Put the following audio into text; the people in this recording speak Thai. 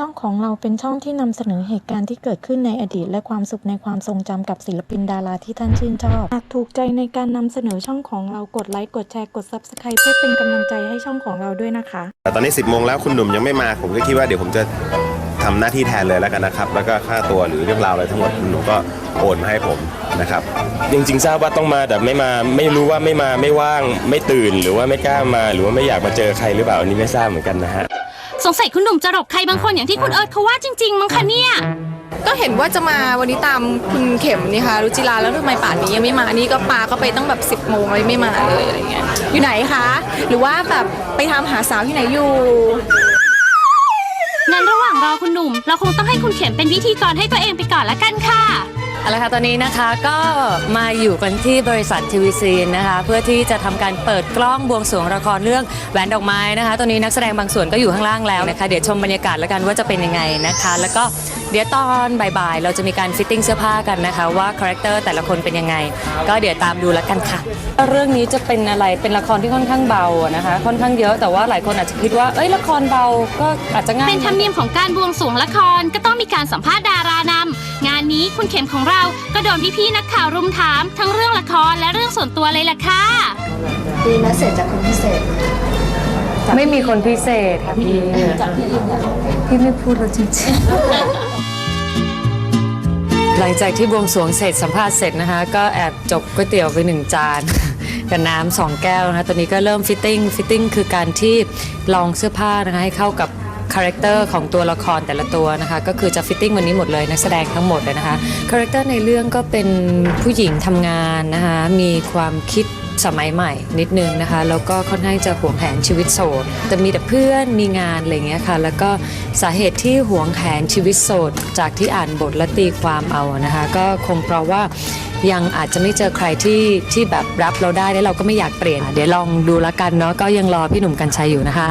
ช่องของเราเป็นช่องที่นำเสนอเหตุการณ์ที่เกิดขึ้นในอดีต และความสุขในความทรงจำกับศิลปินดาราที่ท่านชื่นชอบ หากถูกใจในการนำเสนอช่องของเรากดไลค์กดแชร์กด Subscribe เพื่อเป็นกำลังใจให้ช่องของเราด้วยนะคะ แต่ตอนนี้ 10โมงแล้วคุณหนุ่มยังไม่มา ผมก็คิดว่าเดี๋ยวผมจะทำหน้าที่แทนเลยแล้วกันนะครับ แล้วก็ค่าตัวหรือเรื่องราวอะไรทั้งหมดคุณหนุ่มก็โอนมาให้ผมนะครับ จริงๆทราบว่าต้องมาแต่ไม่มาไม่รู้ว่าไม่มาไม่ว่างไม่ตื่นหรือว่าไม่กล้ามา หรือว่าไม่อยากมาเจอใครหรือเปล่าอันนี้ไม่ทราบเหมือนกันนะฮะ สงสัยคุณหนุ่มจะหลบใครบางคนอย่างที่คุณเอิร์ธเขาว่าจริงๆมั้งคะเนี่ย ก็เห็นว่าจะมาวันนี้ตามคุณเข็มนี่ค่ะรุจิราแล้วทำไมป่านนี้ยังไม่มา นี่ก็ปาก็ไปตั้งแบบ 10โมงเลยไม่มาเลยอะไรเงี้ย อยู่ไหนคะ หรือว่าแบบไปทำหาสาวที่ไหนอยู่ งั้นระหว่างรอคุณหนุ่ม เราคงต้องให้คุณเข็มเป็นวิธีกรให้ตัวเองไปก่อนละกันค่ะ เอาละค่ะ ตอนนี้นะคะก็มาอยู่กันที่บริษัททีวีซีนะคะ เพื่อที่จะทำการเปิดกล้องบวงสรวงละครเรื่องแหวนดอกไม้นะคะ ตอนนี้นักแสดงบางส่วนก็อยู่ข้างล่างแล้วนะคะ เดี๋ยวชมบรรยากาศแล้วกันว่าจะเป็นยังไงนะคะ แล้วก็เดี๋ยวตอนบ่ายๆ เราจะมีการฟิตติ้งเสื้อผ้ากันนะคะ ว่าคาแรคเตอร์แต่ละคนเป็นยังไง ก็เดี๋ยวตามดูแล้วกันค่ะ เรื่องนี้จะเป็นอะไรเป็นละครที่ค่อนข้างเบาอะนะคะ ค่อนข้างเยอะแต่ว่าหลายคนอาจจะคิดว่าเอ้ยละครเบาก็อาจจะง่ายเป็นธรรมเนียมของการบวงสรวงละครก็ต้องมีการสัมภาษณ์ดารานำงานนี้คุณเข็มของเราก็โดนพี่ๆนักข่าวรุมถาม ทั้งเรื่องละครและเรื่องส่วนตัวเลยล่ะค่ะมีแมสเซจจากคนพิเศษ ไม่มีคนพิเศษค่ะพี่พี่ไม่พูดแล้วจริงๆ หลังจากที่บวงสรวงเสร็จสัมภาษณ์เสร็จนะคะ ก็แอบจบก๋วยเตี๋ยวไปหนึ่งจานกับน้ำสองแก้วนะคะตอนนี้ก็เริ่มฟิตติ้งฟิตติ้งคือการที่ลองเสื้อผ้านะคะให้เข้ากับ คาแรคเตอร์ของตัวละครแต่ละตัวนะคะก็คือจะฟิตติ้งวันนี้หมดเลยนักแสดงทั้งหมดเลยนะคะคาแรคเตอร์ในเรื่องก็เป็นผู้หญิงทำงานนะคะมีความคิดสมัยใหม่นิดนึงนะคะแล้วก็ค่อนข้างจะหวงแหนชีวิตโสดแต่มีแต่เพื่อนมีงานอะไรเงี้ยค่ะแล้วก็สาเหตุที่หวงแหนชีวิตโสดจากที่อ่านบทและตีความเอานะคะก็คงเพราะว่ายังอาจจะไม่เจอใครที่ที่แบบรับเราได้แล้วเราก็ไม่อยากเปลี่ยน เดี๋ยวลองดูละกันเนาะก็ยังรอพี่หนุ่มกัญชัยอยู่นะคะ